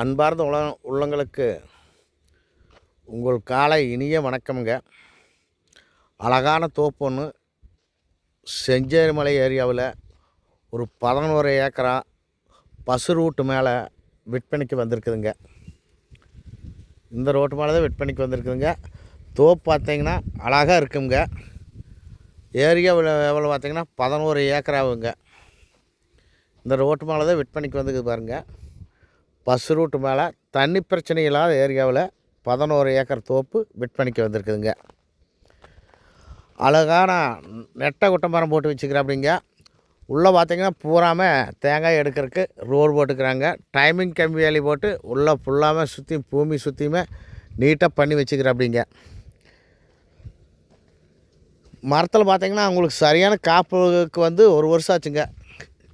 அன்பார்ந்த உல உள்ளங்களுக்கு உங்கள் காலை இனிய வணக்கம்ங்க. அழகான தோப்பு ஒன்று செஞ்சேரிமலை ஏரியாவில் ஒரு பதினோரு ஏக்கரா பசு ரூட்டு மேலே விற்பனைக்கு வந்திருக்குதுங்க. இந்த ரோட்டு மேலே தான் விற்பனைக்கு வந்திருக்குதுங்க. தோப்பு பார்த்தீங்கன்னா அழகாக இருக்குங்க. ஏரியாவில் எவ்வளோ பார்த்தீங்கன்னா பதினோரு ஏக்கராவுங்க. இந்த ரோட்டு மேலே தான் விற்பனைக்கு வந்துக்குது பாருங்கள் பஸ் ரூட்டு மேலே தண்ணி பிரச்சனை இல்லாத ஏரியாவில் பதினோரு ஏக்கர் தோப்பு விற்பனைக்கு வந்திருக்குதுங்க. அழகான நெட்டை குட்டை மரம் போட்டு வச்சுக்கிறாப்பிடிங்க. உள்ளே பார்த்தீங்கன்னா பூராமல் தேங்காய் எடுக்கிறதுக்கு ரோடு போட்டுக்கிறாங்க. டைமிங் கம்பி வேலி போட்டு உள்ளே ஃபுல்லாமல் சுற்றி பூமி சுற்றியுமே நீட்டாக பண்ணி வச்சுக்கிறாப்பிடிங்க. மரத்தில் பார்த்தீங்கன்னா அவங்களுக்கு சரியான காப்புக்கு வந்து ஒரு வருஷம் ஆச்சுங்க.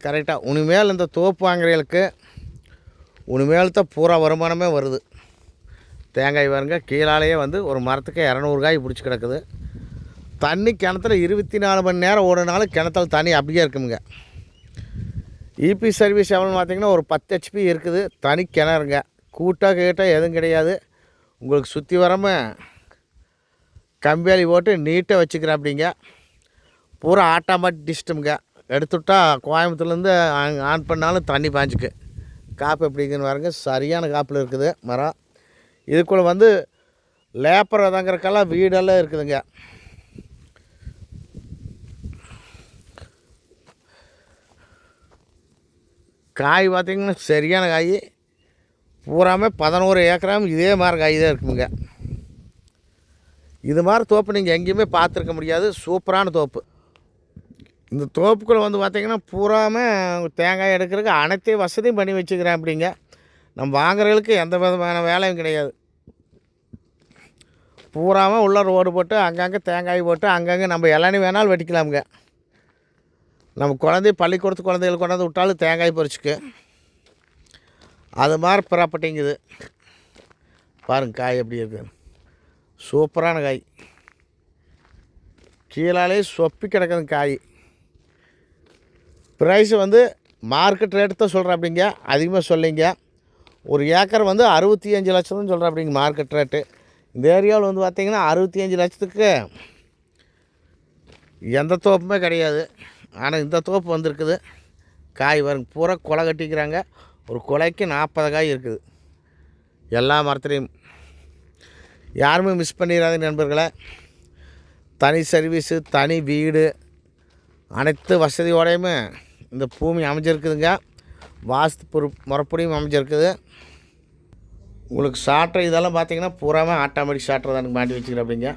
கரெக்டாக உனிமேல் இந்த தோப்பு வாங்குறவங்களுக்கு உனிமேல் தான் பூரா வருமானமே வருது. தேங்காய் வருங்க கீழாலேயே வந்து ஒரு மரத்துக்கு இரநூறு காய் பிடிச்சி கிடக்குது. தண்ணி கிணத்துல இருபத்தி நாலு மணி நேரம் ஓடுனாலும் கிணத்துல தண்ணி அப்படியே இருக்குங்க இபி சர்வீஸ் எவ்வளோன்னு பார்த்தீங்கன்னா ஒரு பத்து ஹெச்பி இருக்குது. தனி கிணறுங்க. கூட்டாக கேட்டால் எதுவும் கிடையாது. உங்களுக்கு சுற்றி வராமல் கம்பியாளி போட்டு நீட்டாக வச்சுக்கிறேன் அப்படிங்க. பூரா ஆட்டோமேட்டிக் டிஸ்டம்ங்க எடுத்துவிட்டா கோயம்புத்தூர்லேருந்து ஆன் ஆன் பண்ணாலும் தண்ணி பாஞ்சுக்கு. காப்பு எப்படிங்கன்னு பாருங்க. சரியான காப்பில் இருக்குது மரம். இதுக்குள்ளே வந்து லேப்பர் தங்குறக்கெல்லாம் வீடெல்லாம் இருக்குதுங்க. காய் பார்த்திங்கன்னா சரியான காய். பூராமே பதினோரு ஏக்கராம் இதே மாதிரி காய் தான் இருக்குங்க. இது மாதிரி தோப்பு நீங்கள் எங்கேயுமே பார்த்துருக்க முடியாது. சூப்பரான தோப்பு. இந்த தோப்புக்குள்ளே வந்து பார்த்திங்கன்னா பூராமல் தேங்காய் எடுக்கிறதுக்கு அனைத்து வசதியும் பண்ணி வச்சுக்கிறேன் அப்படிங்க. நம்ம வாங்குறவங்களுக்கு எந்த விதமான வேலையும் கிடையாது. பூராமல் உள்ள ரோடு போட்டு அங்கங்கே தேங்காய் போட்டு அங்கங்கே நம்ம இளநி வேணாலும் வெட்டிக்கலாமுங்க நம்ம குழந்தை பள்ளிக்கூடத்து குழந்தைகள் கொண்டாந்து விட்டாலும் தேங்காய் பறிச்சுக்கு அது மாதிரி ப்ராப்பர்ட்டிங்குது. பாருங்க காய் எப்படி இருக்குது சூப்பரான காய். கீழாலே சொப்பி கிடக்குது காய். ப்ரைஸ் வந்து மார்க்கெட் ரேட்டு தான் சொல்கிறேன் அப்படிங்க அதிகமாக சொல்லிங்க. ஒரு ஏக்கர் வந்து அறுபத்தி அஞ்சு லட்சம் தான் சொல்கிறேன் அப்படிங்க மார்க்கெட் ரேட்டு இந்த ஏரியாவில் வந்து பார்த்திங்கன்னா அறுபத்தி அஞ்சு லட்சத்துக்கு எந்த தோப்புமே கிடையாது. ஆனால் இந்த தோப்பு வந்திருக்குது. காய் வரும் பூரா கொலை கட்டிக்கிறாங்க. ஒரு கொலைக்கு நாற்பது காய் இருக்குது. எல்லா மரத்துலேயும். யாருமே மிஸ் பண்ணிடாத நண்பர்களை தனி சர்வீஸு தனி வீடு அனைத்து வசதியோடையுமே இந்த பூமி அமைஞ்சிருக்குதுங்க. வாஸ்து பொறு முறப்படியும் அமைஞ்சிருக்குது. உங்களுக்கு சாட்டர் இதெல்லாம் பார்த்தீங்கன்னா பூராமே ஆட்டோமேட்டிக் சாட்டர் தான் எனக்கு மாட்டி வச்சுக்கிறப்பீங்க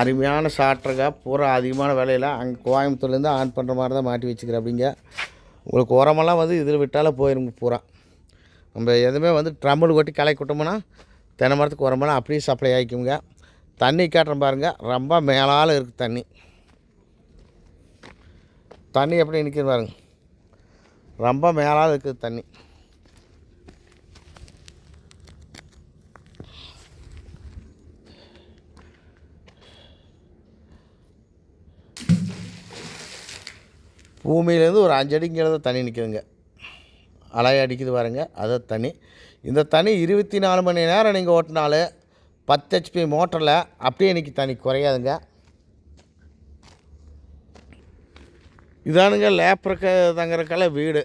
அருமையான சாட்டருங்க பூரா அதிகமான விலையில் அங்கே கோயம்புத்தூர்லேருந்து ஆன் பண்ணுற மாதிரி தான் மாட்டி வச்சுக்கிறப்பீங்க உங்களுக்கு உரமெல்லாம் வந்து இதில் விட்டாலே போயிருங்க பூரா. நம்ம எதுவுமே வந்து ட்ரம்மில் கொட்டி களை கொட்டோம்னா தென்னை மரத்துக்கு உரமெல்லாம் அப்படியே சப்ளை ஆகிக்குங்க. தண்ணி காட்டுற பாருங்கள் ரொம்ப மேலால் இருக்குது தண்ணி. தண்ணி எப்படி நிற்கிது பாருங்க. ரொம்ப மேலாக இருக்குது தண்ணி. பூமியிலேருந்து ஒரு அஞ்சு தண்ணி நிற்குதுங்க அலை அடிக்குது பாருங்க அது தண்ணி. இந்த தண்ணி இருபத்தி நாலு மணி நேரம் நீங்கள் ஓட்டினாலே பத்து ஹெச்பி மோட்டரில் அப்படியே இன்றைக்கி தண்ணி குறையாதுங்க. இதானுங்க லேப்பருக்கு தங்குறக்கெல்லாம் வீடு.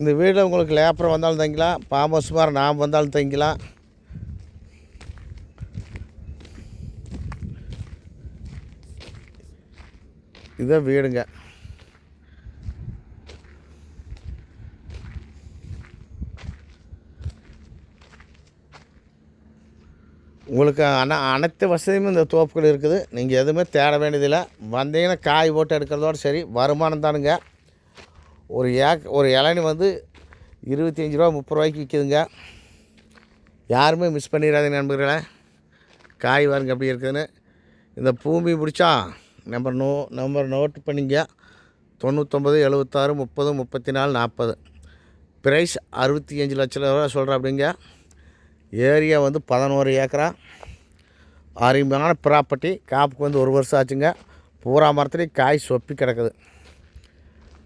இந்த வீடு உங்களுக்கு லேப்பர் வந்தாலும் தங்கிக்கலாம் பாம்பஸ் சுமார் நாம் வந்தாலும் தங்கிக்கலாம் இதுதான் வீடுங்க. உங்களுக்கு அன அனைத்து வசதியும் இந்த தோப்புகள் இருக்குது. நீங்கள் எதுவுமே தேட வேண்டியதில்லை. வந்தீங்கன்னா காய் போட்டு எடுக்கிறதோட சரி வருமானம் தானுங்க. ஒரு ஏக் ஒரு இளநி வந்து இருபத்தஞ்சி ரூபா முப்பது ரூபாய்க்கு விற்கிதுங்க யாருமே மிஸ் பண்ணிடாதீங்க நண்பர்களே. காய் வாருங்க அப்படி இருக்குதுன்னு. இந்த பூமி பிடிச்சா நம்பர் நோ நம்பர் நோட் பண்ணிங்க. தொண்ணூத்தொம்பது எழுபத்தாறு முப்பது முப்பத்தி நாலு நாற்பது. ப்ரைஸ் அறுபத்தி அஞ்சு லட்ச ரூபா சொல்கிறேன் அப்படிங்க. ஏரியா வந்து பதினோரு ஏக்கரா. அருமையான ப்ராப்பர்ட்டி காப்புக்கு வந்து ஒரு வருஷம் ஆச்சுங்க. பூரா மரத்துலேயும் காய் சொப்பி கிடக்குது.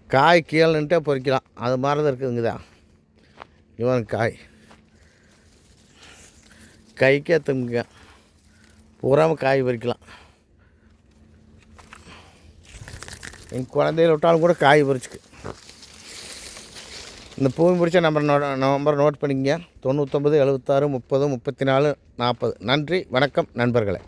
காய் கீழே பொறிக்கலாம். அது மாதிரி தான் இருக்குதுங்கதா இவன் காய். கைக்கே துங்க பூராமல் காய் பறிக்கலாம். எங்கள் குழந்தையில விட்டாலும் கூட காய் பறிச்சுக்கு. இந்த பூமி பிடிச்ச நம்பர் நோ நம்பர் நோட் பண்ணிக்கங்க. தொண்ணூத்தொம்பது எழுபத்தாறு முப்பது முப்பத்தி நாலு நாற்பது. நன்றி வணக்கம் நண்பர்களே.